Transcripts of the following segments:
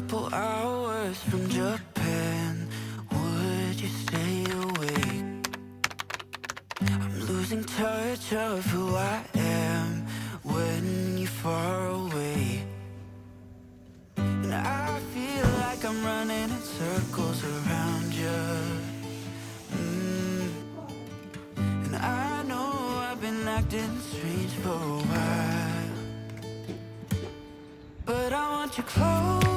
couple hours from Japan. Would you stay awake? I'm losing touch of who I am when you're far away. And I feel like I'm running in circles around you. Mm. And I know I've been acting strange for a while. But I want you close.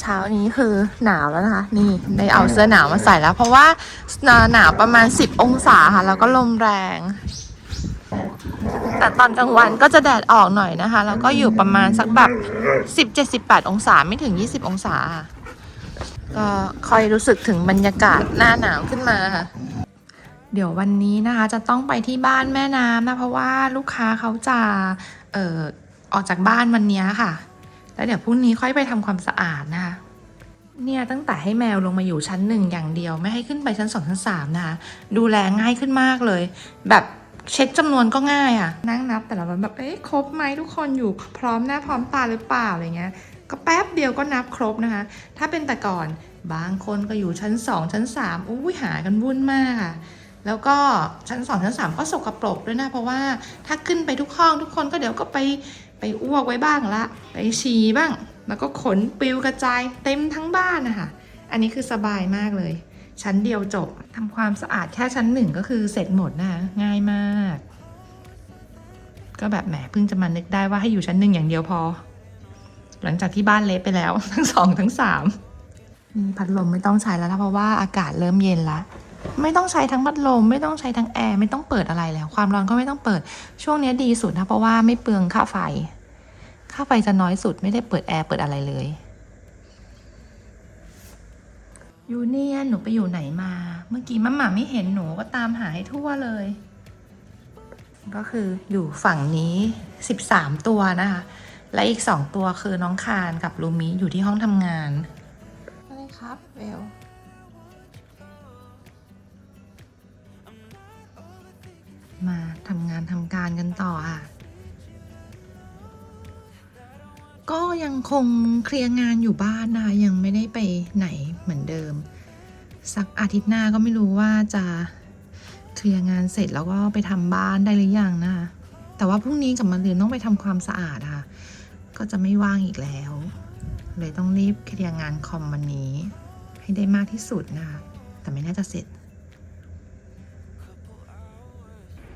เช้านี้คือหนาวแล้วนะคะ นี่ได้เอาเสื้อหนาวมาใส่แล้ว เพราะว่าหนาวประมาณ 10 องศาค่ะ แล้วก็ลมแรง แต่ตอนกลางวันก็จะแดดออกหน่อยนะคะ แล้วก็อยู่ประมาณสักแบบ10 7 8องศาไม่ถึง 20 องศาค่ะก็ค่อยรู้สึกถึงบรรยากาศหน้าหนาวขึ้นมาค่ะเดี๋ยววันนี้นะคะจะต้องไปที่บ้านแม่น้ำนะ เพราะว่าลูกค้าเขาจะเอ่อออกจากบ้านวันนี้ค่ะ แล้วเดี๋ยวพรุ่งนี้ค่อยไปทำความสะอาดนะคะเนี่ยตั้งแต่ให้แมวลงมาอยู่ชั้นหนึ่งอย่างเดียว ไม่ให้ขึ้นไปชั้นสองชั้นสามนะคะดูแลง่ายขึ้นมากเลย แบบเช็คจำนวนก็ง่ายอะ่ะ นั่งนับแต่ละวันแบบเอ๊ะครบไหมทุกคนอยู่พร้อมหน้าพร้อมตาหรือเปล่าอะไรเงี้ยก็แป๊บเดียวก็นับครบนะคะ ถ้าเป็นแต่ก่อนบางคนก็อยู่ชั้นสองชั้นสามอุ้ยหากันวุ่นมากอะแล้วก็ชั้นสองชั้นสามก็สกปรกด้วยนะ เพราะว่าถ้าขึ้นไปทุกห้องทุกคนก็เดี๋ยวก็ไป ไปอ้วกไว้บ้างละ ไปฉี่บ้าง แล้วก็ขนปิวกระจายเต็มทั้งบ้านนะคะอันนี้คือสบายมากเลย ชั้นเดียวจบทำความสะอาดแค่ชั้นหนึ่งก็คือเสร็จหมดนะคะง่ายมาก ก็แบบแหมเพิ่งจะมานึกได้ว่าให้อยู่ชั้นหนึ่งอย่างเดียวพอ หลังจากที่บ้านเละไปแล้ว ทั้งสองทั้งสามนี่พัดลมไม่ต้องใช้แล้วนะเพราะว่าอากาศเริ่มเย็นละไม่ต้องใช้ทั้งพัดลม ไม่ต้องใช้ทั้งแอร์ไม่ต้องเปิดอะไรแล้ว ความร้อนก็ไม่ต้องเปิดช่วงนี้ดีสุดนะเพราะว่าไม่เปลืองค่าไฟาไฟจะน้อยสุดไม่ได้เปิดแอร์เปิดอะไรเลย ยูเนียนหนูไปอยู่ไหนมา เมื่อกี้มัมหมาไม่เห็นหนูก็ตามหาให้ทั่วเลย ก็คืออยู่ฝั่งนี้ 13 ตัวนะคะ และอีก 2 ตัวคือน้องคารกับลูมิอยู่ที่ห้องทำงานอะไรครับเวลมาทำงานทำการกันต่อค่ะ ก็ยังคงเคลียร์งานอยู่บ้านนะคะยังไม่ได้ไปไหนเหมือนเดิม สักอาทิตย์หน้าก็ไม่รู้ว่าจะเคลียร์งานเสร็จแล้วก็ไปทำบ้านได้หรือยังนะคะแต่ว่าพรุ่งนี้กับมะรืนต้องไปทำความสะอาดค่ะ ก็จะไม่ว่างอีกแล้ว เลยต้องรีบเคลียร์งานคอมวันนี้ ให้ได้มากที่สุดนะคะแต่ไม่น่าจะเสร็จ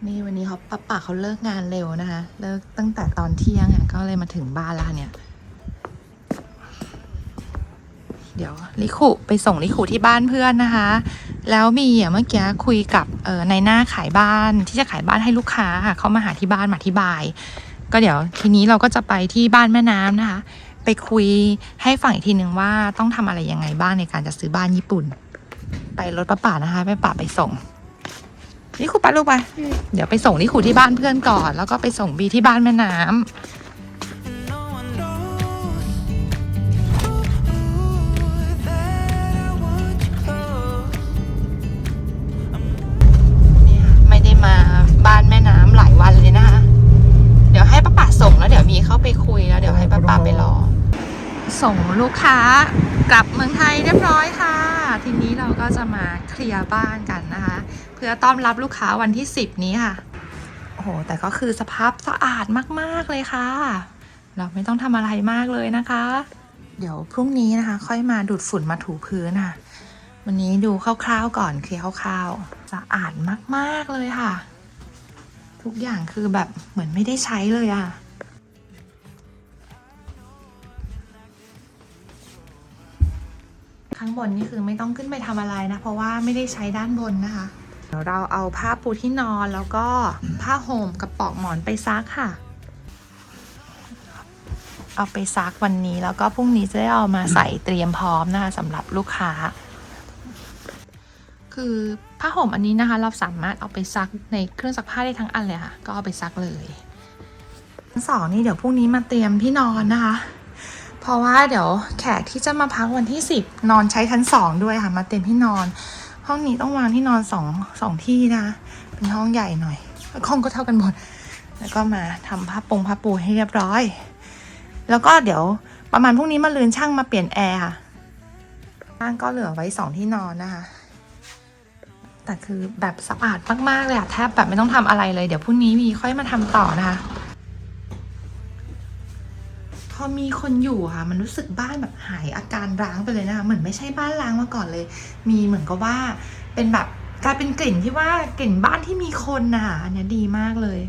นี่วันนี้เขาป้าป่าเขาเลิกงานเร็วนะคะ เลิกตั้งแต่ตอนเที่ยงอะก็เลยมาถึงบ้านแล้วเนี่ย เดี๋ยวลิคุไปส่งลิคุที่บ้านเพื่อนนะคะ แล้วมีเมื่อกี้คุยกับเออในหน้าขายบ้านที่จะขายบ้านให้ลูกค้าค่ะเขามาหาที่บ้านมาอธิบาย ก็เดี๋ยวทีนี้เราก็จะไปที่บ้านแม่น้ำนะคะ ไปคุยให้ฟังอีกทีนึงว่าต้องทำอะไรยังไงบ้างในการจะซื้อบ้านญี่ปุ่น ไปรถป้าป่านะคะไปป่าไปส่งนี่ครูไปลูกไปเดี๋ยวไปส่งนี่ครูที่บ้านเพื่อนก่อน แล้วก็ไปส่งบีที่บ้านแม่น้ำ ค้ากลับเมืองไทยเรียบร้อยค่ะ ทีนี้เราก็จะมาเคลียร์บ้านกันนะคะ เพื่อต้อนรับลูกค้าวันที่ 10 นี้ค่ะ โอ้โห แต่ก็คือสภาพสะอาดมากๆเลยค่ะ เราไม่ต้องทำอะไรมากเลยนะคะ เดี๋ยวพรุ่งนี้นะคะ ค่อยมาดูดฝุ่นมาถูพื้นค่ะ วันนี้ดูคร่าวๆก่อนเคลียร์คร่าวๆสะอาดมากๆเลยค่ะ ทุกอย่างคือแบบเหมือนไม่ได้ใช้เลยอะ ข้างบนนี่คือไม่ต้องขึ้นไปทำอะไรนะ เพราะว่าไม่ได้ใช้ด้านบนนะคะเดี๋ยวเราเอาผ้าปูที่นอนแล้วก็ผ้าห่มกับปลอกหมอนไปซักค่ะ เอาไปซักวันนี้แล้วก็พรุ่งนี้จะได้เอามาใส่เตรียมพร้อมนะคะสำหรับลูกค้า คือผ้าห่มอันนี้นะคะ เราสามารถเอาไปซักในเครื่องซักผ้าได้ทั้งอันเลยค่ะ ก็เอาไปซักเลยชั้นสองนี่เดี๋ยวพรุ่งนี้มาเตรียมที่นอนนะคะ เพราะว่าเดี๋ยวแขกที่จะมาพักวันที่สิบนอนใช้ชั้นสองด้วยค่ะ มาเตรียมที่นอน ห้องนี้ต้องวางที่นอนสองสองที่นะคะเป็นห้องใหญ่หน่อยห้องก็เท่ากันหมด แล้วก็มาทำผ้าปงผ้าปูให้เรียบร้อย แล้วก็เดี๋ยวประมาณพรุ่งนี้มาลืนช่างมาเปลี่ยนแอร์ค่ะบ้านก็เหลือไว้สองที่นอนนะคะแต่คือแบบสะอาดมากๆเลยอะแทบแบบไม่ต้องทำอะไรเลย เดี๋ยวพรุ่งนี้มีค่อยมาทำต่อนะคะ พอมีคนอยู่ค่ะ มันรู้สึกบ้านแบบหายอาการร้างไปเลยนะคะเหมือนไม่ใช่บ้านร้างมาก่อนเลย มีเหมือนกับว่าเป็นแบบกลายเป็นกลิ่นที่ว่ากลิ่นบ้านที่มีคนนะคะอันนี้ดีมากเลย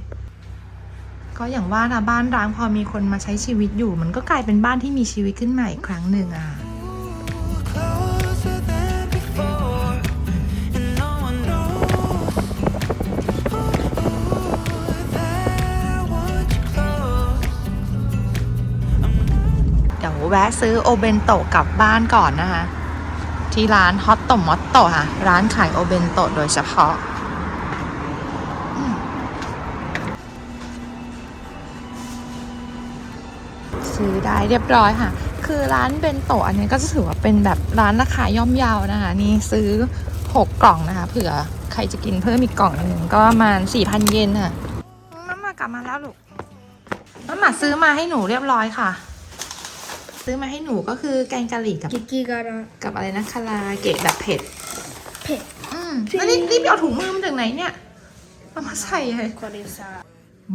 ก็อย่างว่านะบ้านร้างพอมีคนมาใช้ชีวิตอยู่ มันก็กลายเป็นบ้านที่มีชีวิตขึ้นใหม่อีกครั้งหนึ่งอะ วแวะซื้อโอเบนโตะกลับบ้านก่อนนะคะ ที่ร้านฮอตโตมอตโตค่ะ ร้านขายโอเบนโตะโดยเฉพาะอืมซื้อได้เรียบร้อยค่ะ คือร้านเบนโตะอันนี้ก็จะถือว่าเป็นแบบร้านราคาย่อมเยาวนะคะ นี่ซื้อ 6 กล่องนะคะ เผื่อใครจะกินเพิ่มอีกกล่องหนึ่งก็ประมาณ4,000 เยนค่ะน้ำมากลับมาแล้วลูกน้ำหมาซื้อมาให้หนูเรียบร้อยค่ะ ซื้อมาให้หนูก็คือแกงกะหรี่กับกิกิการะกับอะไรนะคาราเกะแบบเผ็ด เผ็ด อืมแล้วนี่รีบเอาถุงมือมาจากไหนเนี่ยเอามาใส่เลยโคเรซา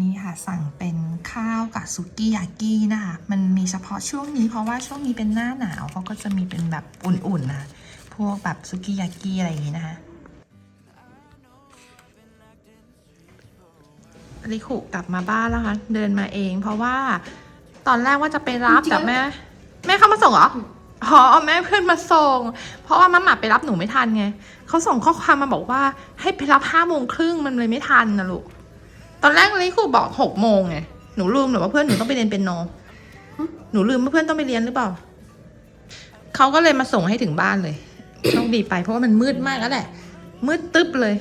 นี่ค่ะสั่งเป็นข้าวกับซุกี้ยากี้นะคะมันมีเฉพาะช่วงนี้เพราะว่าช่วงนี้เป็นหน้าหนาวเขาก็จะมีเป็นแบบอุ่นๆนะพวกแบบซุกี้ยากี้อะไรอย่างนี้นะคะริคุกลับมาบ้านแล้วค่ะเดินมาเอง เพราะว่าตอนแรกว่าจะไปรับแต่แม่ แม่เข้ามาส่งเหรออ๋อแม่เพื่อนมาส่ง เพราะว่ามาหมาไปรับหนูไม่ทันไงเขาส่งข้อความมาบอกว่าให้ไปรับห้าโมงครึ่งมันเลยไม่ทันนะลูกตอนแรกเลยครูบอกหกโมงไงหนูลืมหรือว่าเพื่อนหนูต้องไปเรียนเป็นโนหนูลืมว่าเพื่อนต้องไปเรียนหรือเปล่าเขาก็เลยมาส่งให้ถึงบ้านเลยโชคดีไปเพราะว่ามันมืดมากแล้วแหละ มืดตึ๊บเลย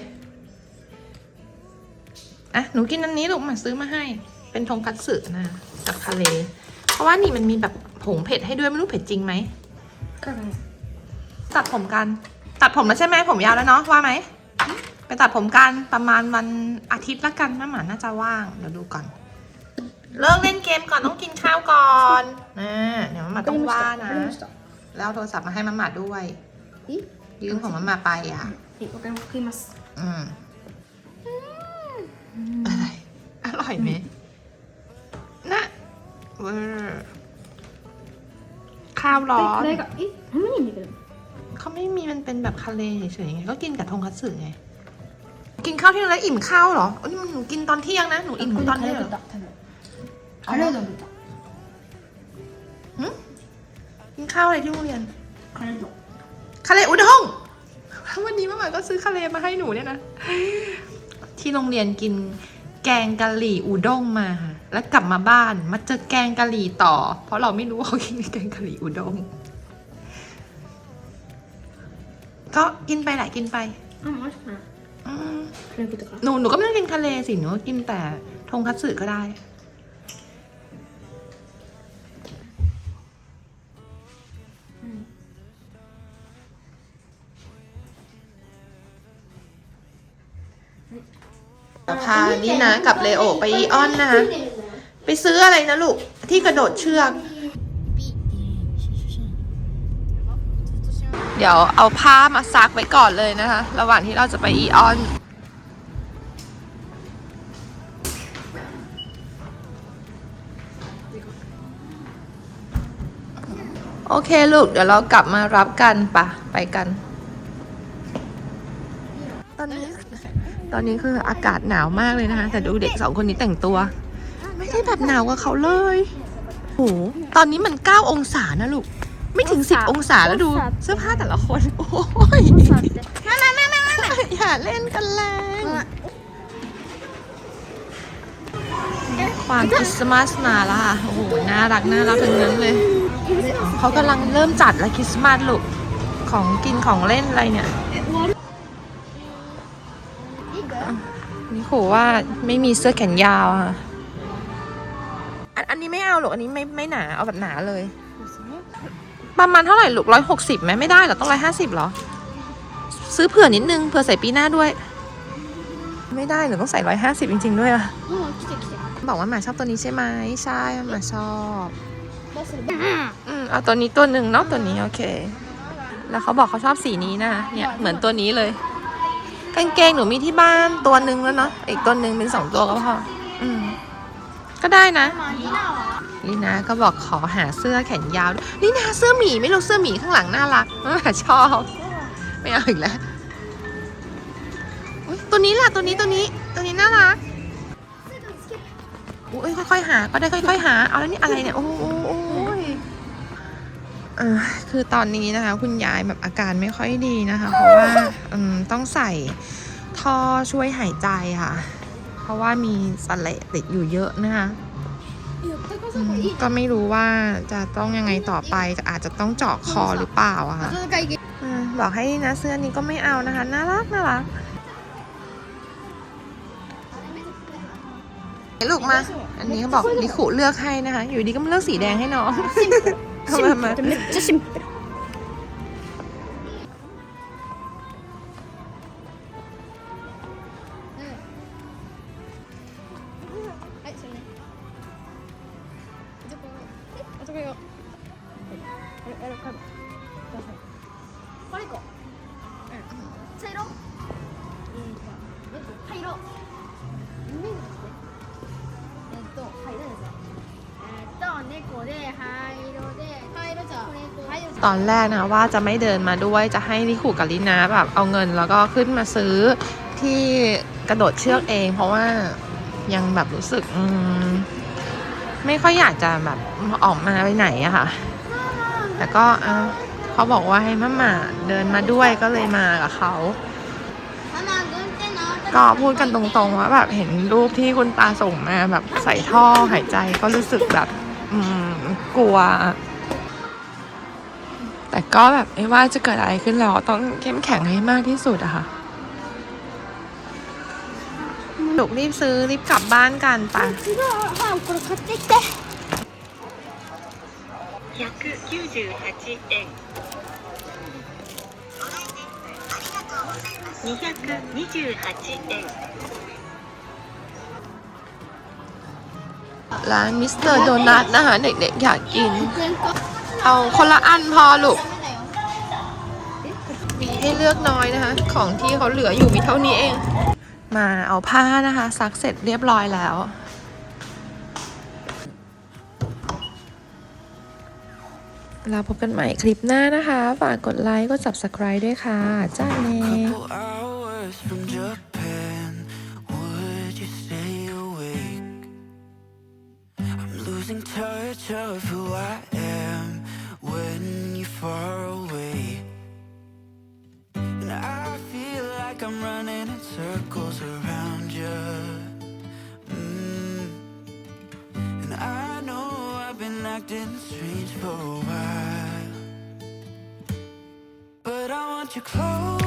อะหนูกินอันนี้ลูกมาซื้อมาให้ เป็นทงคัตสึนะกับทะเล ราะว่านี่มันมีแบบผงเผ็ดให้ด้วยไม่รู้เผ็ดจริงไหม ก็ได้ตัดผมกัน ตัดผมแล้วใช่ไหมผมยาวแล้วเนาะว่าไหม ไปตัดผมกันประมาณวันอาทิตย์ละกันแม่หมาน่าจะว่าง เดี๋ยวดูก่อน เลิกเล่นเกมก่อนต้องกินข้าวก่อนนะเดี๋ยวแม่หมาต้องว่านะ แล้วโทรศัพท์มาให้แม่หมาด้วย ยืมของแม่หมาไปอะอืมอะไรอร่อยไหมนะ เวอร์ข้าวร้อนเล็กๆ래가이ไม่มีเขาไม่มีมันเป็นแบบคาเลเฉยๆไงก็กินกับทงคัตสึไง กินข้าวที่ยงแล้วอิ่มข้าวเหรออันนี้หนูกินตอนเที่ยงนะหนูอิ่มตอนเที่ยงเหรอ 가래도 있다 หึกินข้าวอะไรที่โรงเรียน 가래도 คาเลอุด้งวันนี้มาม่าก็ซื้อคาเลมาให้หนูเนี่ยนะ ที่โรงเรียนกินแกงกะหรี่อุด้งมาค่ะ แล้วกลับมาบ้านมาเจอแกงกะหรี่ต่อ เพราะเราไม่รู้ว่าเขากินแกงกะหรี่อุดมก็กินไปแหละกินไปหนูหนูก็ไม่ต้องกินทะเลสิหนูกินแต่ทงคัตสึก็ได้ พานี่นะ กับเลโอไปอีออนนะคะ ไปซื้ออะไรนะลูก ที่กระโดดเชือก เดี๋ยวเอาผ้ามาซักไว้ก่อนเลยนะคะ ระหว่างที่เราจะไปอีออน โอเคลูก เดี๋ยวเรากลับมารับกันปะไปกัน ตอนนี้ ตอนนี้คืออากาศหนาวมากเลยนะคะ แต่ดูเด็กสองคนนี้แต่งตัว ไม่ได้แบบหนาวกว่าเขาเลยโหตอนนี้มัน 9 องศานะลูก ไม่ถึง 10 องศาแล้วดู เสื้อผ้าแต่ละคน โอ้ยอย่าเล่นกันแรงความคริสต์มาสมาและค่ะโอ้โห น่ารัก น่ารักทั้งนั้นเลย เขากำลังเริ่มจัดแล้วคริสต์มาสลูก ของกินของเล่นอะไรเนี่ยนี่ขู่ว่าไม่มีเสื้อแขนยาวอะค่ะอั นี้ไม่เอาหรอกอันนี้ไม่ไม่หนาเอาแบบหนาเลยประมาณเท่าไหร่ลูกร้อยหกสิบไหมไม่ได้หรอต้องร้อยห้าสิบหรอ ซื้อเผื่อนิดนึงเผื่อใส่ปีหน้าด้วย ไม่ได้หรือต้องใส่ร้อยห้าสิบจริง ๆ ด้วยอะบอกว่าหมาชอบตัวนี้ใช่ไหมใช่หมาชอบอืมเอาตัวนี้ตัวหนึ่งเนาะตัวนี้โอเค แล้วเขาบอกเขาชอบสีนี้นะเนี่ยเหมือนตัวนี้เลย กางเกงหนูมีที่บ้านตัวหนึ่งแล้วเนาะอีกตัวหนึ่งเป็นสองตัวก็พอ ก็ได้นะ ลินาก็บอกขอหาเสื้อแขนยาว ลิน่าเสื้อหมีไม่รู้เสื้อหมีข้างหลังน่ารักชอบ ไม่เอาอีกแล้วตัวนี้ล่ะตัวนี้ตัวนี้ตัวนี้น่ารักโอ้ยค่อยๆหา ก็ได้ค่อยๆหา เอาแล้วนี่อะไรเนี่ย โอ้ยคือตอนนี้นะคะ คุณยายแบบอาการไม่ค่อยดีนะคะ เพราะว่าต้องใส่ท่อช่วยหายใจค่ะ ราะว่ามีสะเลดติดอยู่เยอะนะคะ 言ったこ อื と ม いい ก็ไม่รู้ว่าจะต้องยังไงต่อไปอาจจะต้องเจาะคอหรือเปล่าอะค่ะ 暖かいけ อืมบอกให้นะเสื้อนี้ก็ไม่เอานะคะ น่ารักน่ารักลูกมา อันนี้เขาบอกลิขุเลือกให้นะคะ อยู่ดีก็มาเลือกสีแดงให้น้องเอามามา めっちゃシンプル 빨간 응. 체로 이거파또파이로 됐어ตอนแรกนะว่าจะไม่เดินมาด้วยจะให้ลิขุกับลินาแบบเอาเงินแล้วก็ขึ้นมาซื้อที่กระโดดเชือกเอง เพราะว่ายังแบบรู้สึกไม่ค่อยอยากจะแบบออกมาไปไหนอะค่ะ แต่ก็ เขาบอกว่าให้มาหมาเดินมาด้วยก็เลยมากับเขา ก็พูดกันตรงๆว่าแบบเห็นรูปที่คุณตาส่งมาแบบใส่ท่อหายใจก็รู้สึกแบบ อืมกลัว แต่ก็แบบไม่ว่าจะเกิดอะไรขึ้นเราต้องเข้มแข็งให้มากที่สุดอะค่ะลุกรีบซื้อรีบกลับบ้านกันไป198น 228円ร้านมิสเตอร์โดนัทนะคะเด็กๆอยากกิน เอาคนละอันพอลูก มีให้เลือกน้อยนะคะ ของที่เขาเหลืออยู่มีเท่านี้เอง มาเอาผ้านะคะ ซักเสร็จเรียบร้อยแล้ว เราพบกันใหม่คลิปหน้านะคะ ฝากกดไลค์ กด subscribe ด้วยค่ะ จ้าเน losing touch of who I am when you're far away. And I feel like I'm running in circles around you. Mm. And I know I've been acting strange for a while. But I want you close